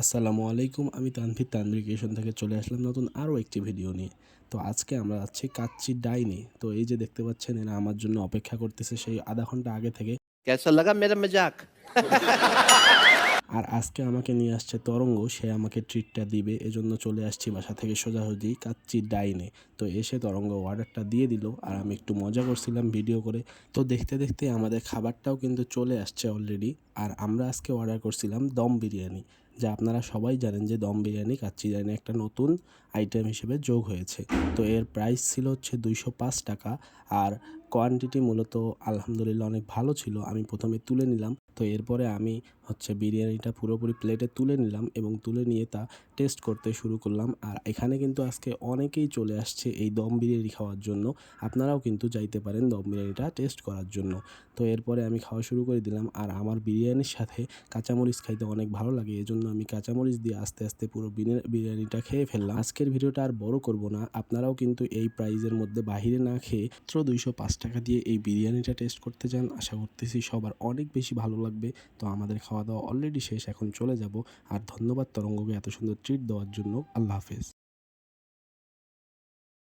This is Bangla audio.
আসসালামু আলাইকুম, আমি তানভীর তানভীর ক্রিয়েশন থেকে চলে আসলাম নতুন আরও একটি ভিডিও নিয়ে। তো আজকে আমরা যাচ্ছি কাচ্চি ডাইনি। তো এই যে দেখতে পাচ্ছেন, এরা আমার জন্য অপেক্ষা করতেছে সেই আধা ঘণ্টা আগে থেকে। কেসা লাগা মেরা মজাক? আর আজকে আমাকে নিয়ে আসছে তরঙ্গ, সে আমাকে ট্রিটটা দিবে, এজন্য চলে আসছি বাসা থেকে সোজাসুজি কাচ্চি ডাইনে। তো এসে তরঙ্গ অর্ডারটা দিয়ে দিল আর আমি একটু মজা করছিলাম ভিডিও করে। তো দেখতে দেখতে আমাদের খাবারটাও কিন্তু চলে আসছে অলরেডি আর আমরা আজকে অর্ডার করছিলাম দম বিরিয়ানি। যা আপনারা সবাই জানেন যে দম বিরিয়ানি, কাচ্চি ডাইনে একটা নতুন আইটেম হিসেবে যোগ হয়েছে। তো এর প্রাইস ছিল হচ্ছে দুইশো পাঁচ টাকা আর কোয়ান্টিটি মূলত আলহামদুলিল্লাহ অনেক ভালো ছিল। আমি প্রথমে তুলে নিলাম, তো এরপরে আমি হচ্ছে বিরিয়ানিটা পুরোপুরি প্লেটে তুলে নিলাম এবং তুলে নিয়ে তা টেস্ট করতে শুরু করলাম। আর এখানে কিন্তু আজকে অনেকেই চলে আসছে এই দম বিরিয়ানি খাওয়ার জন্য। আপনারাও কিন্তু যাইতে পারেন দম বিরিয়ানিটা টেস্ট করার জন্য। তো এরপরে আমি খাওয়া শুরু করে দিলাম আর আমার বিরিয়ানির সাথে কাঁচামরিচ খাইতে অনেক ভালো লাগে। এজন্য আমি কাঁচামরিচ দিয়ে আস্তে আস্তে পুরো বিরিয়ানিটা খেয়ে ফেললাম। আজকের ভিডিওটা আর বড় করব না। আপনারাও কিন্তু এই প্রাইজের মধ্যে বাহিরে না খেয়ে মাত্র দুইশো পাঁচ টাকা দিয়ে এই বিরিয়ানিটা টেস্ট করতে যান। আশা করতেছি সবার অনেক বেশি ভালো লাগবে। তো আমাদের খাওয়া দাওয়া অলরেডি শেষ, এখন চলে যাব। আর ধন্যবাদ তরঙ্গকে এত সুন্দর ট্রিট দেওয়ার জন্য। আল্লাহ হাফেজ।